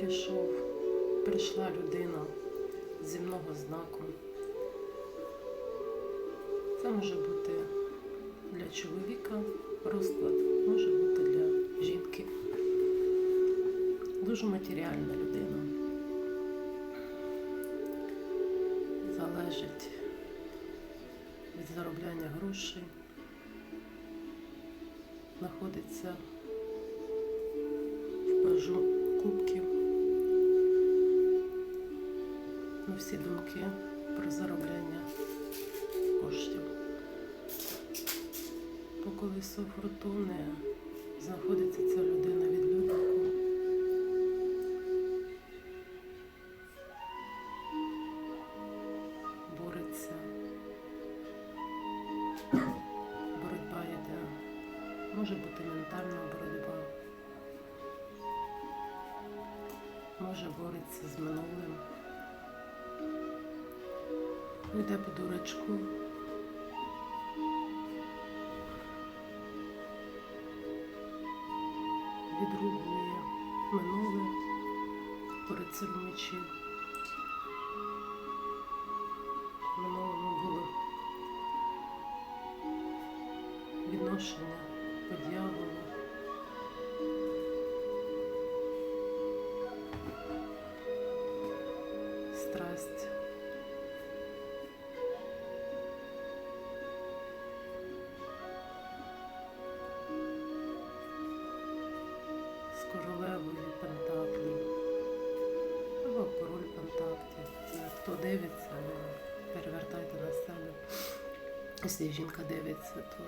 Прийшов, прийшла людина з земного знаку. Це може бути для чоловіка розклад, може бути для жінки. Дуже матеріальна людина. Залежить від заробляння грошей, знаходиться в пажу кубків. Всі думки про заробляння коштів. По колесу фортуни знаходиться ця людина від людяку. Бореться. Боротьба йде. Може бути ментальна боротьба. Може бореться з минулим. Йде по дурачку. Відрубує минуле порицарю мечів. В минулому було відношення по дьяволу. Страсть. Королевою Пентаклів або король Пентаклів. Хто дивиться, перевертайте на себе. Якщо жінка дивиться, то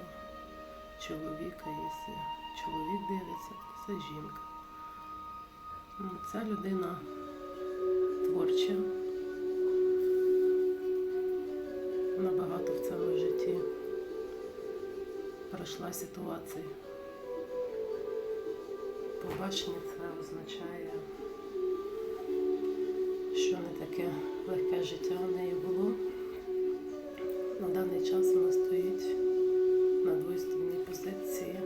чоловіка, якщо чоловік дивиться, то це жінка. Ну, Ця людина творча. Вона багато в цьому житті пройшла ситуацій. Побачення це означає, що не таке легке життя в неї було. На даний час вона стоїть на двосторонній позиції.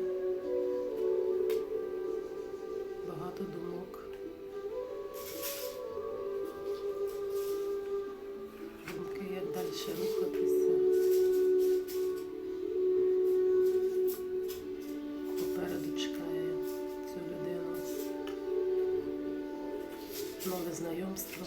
Нове знайомство.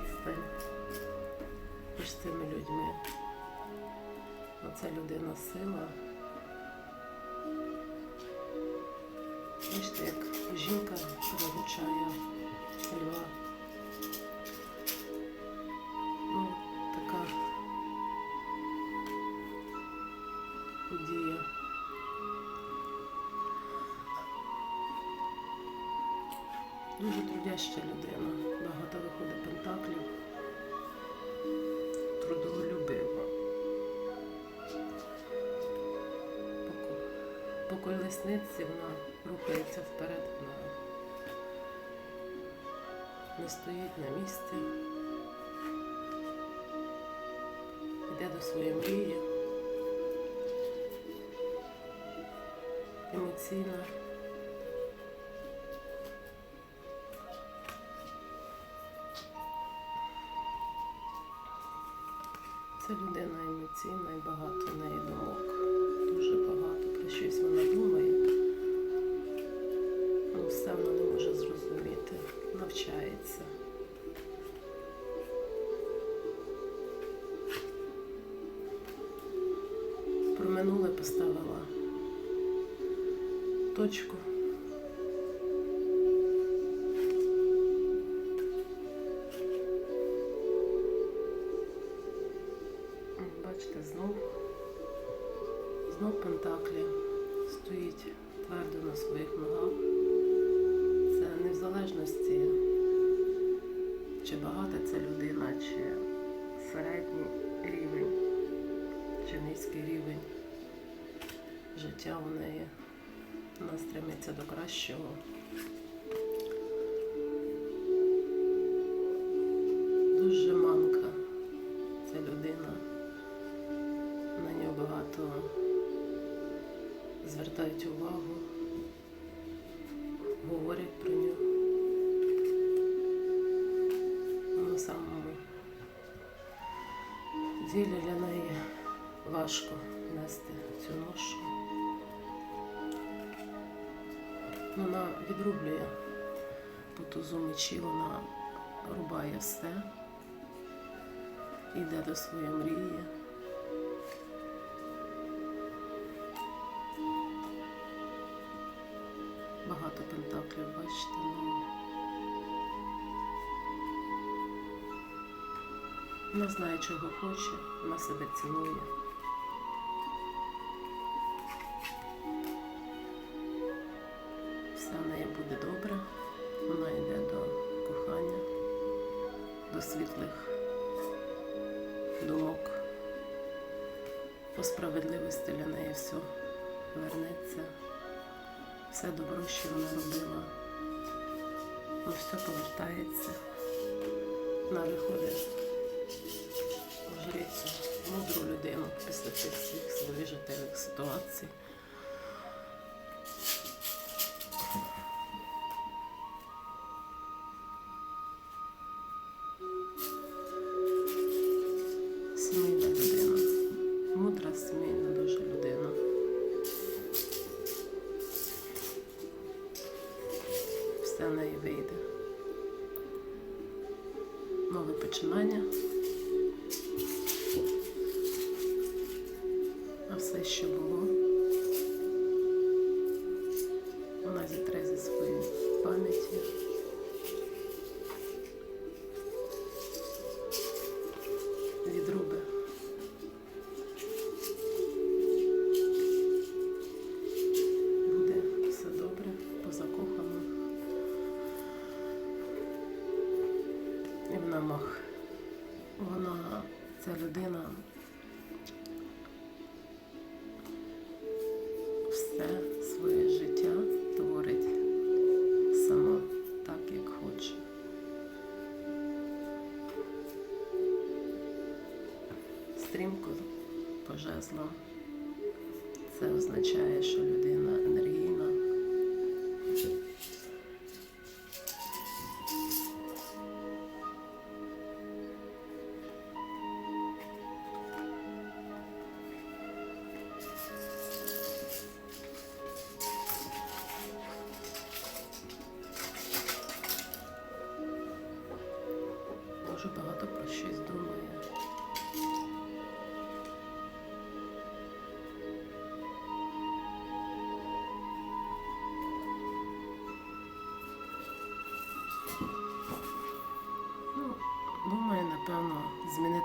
Відстань між цими людьми. Оця людина сила. Бачите, як жінка приручає льва. Ну, така подія. Дуже трудяща людина, багато виходить пентаклів, трудолюбива. По, колесниці вона рухається вперед, вона не стоїть на місці, йде до своєї мрії, емоційна. Це людина емоційна і багато в неї думок. Дуже багато про щось вона думає. Ну, все вона не може зрозуміти, навчається. Про минуле поставила точку. Чи багата ця людина, чи середній рівень, чи низький рівень життя у неї. Вона стремиться до кращого. Ділі для неї важко нести цю ношу. Вона відрублює по мечі, вона рубає все, йде до своєї мрії. Багато пентаклів, бачите, Вона знає, чого хоче, вона себе цінує. Все в неї буде добре. Вона йде до кохання, до світлих думок. По справедливості для неї все вернеться. Все добро, що вона робила, ну, все повертається. Вона виходить в мудру людину після цих всіх своїх життєвих ситуацій. Сімейна людина. Мудра сімейна дуже людина. Все неї вийде. Нове починання. І вона мах. Вона, ця людина все своє життя творить сама так, як хоче. Стрімко по. Це означає, що людина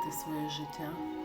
думає, напевно, змінити своє життя кардинально.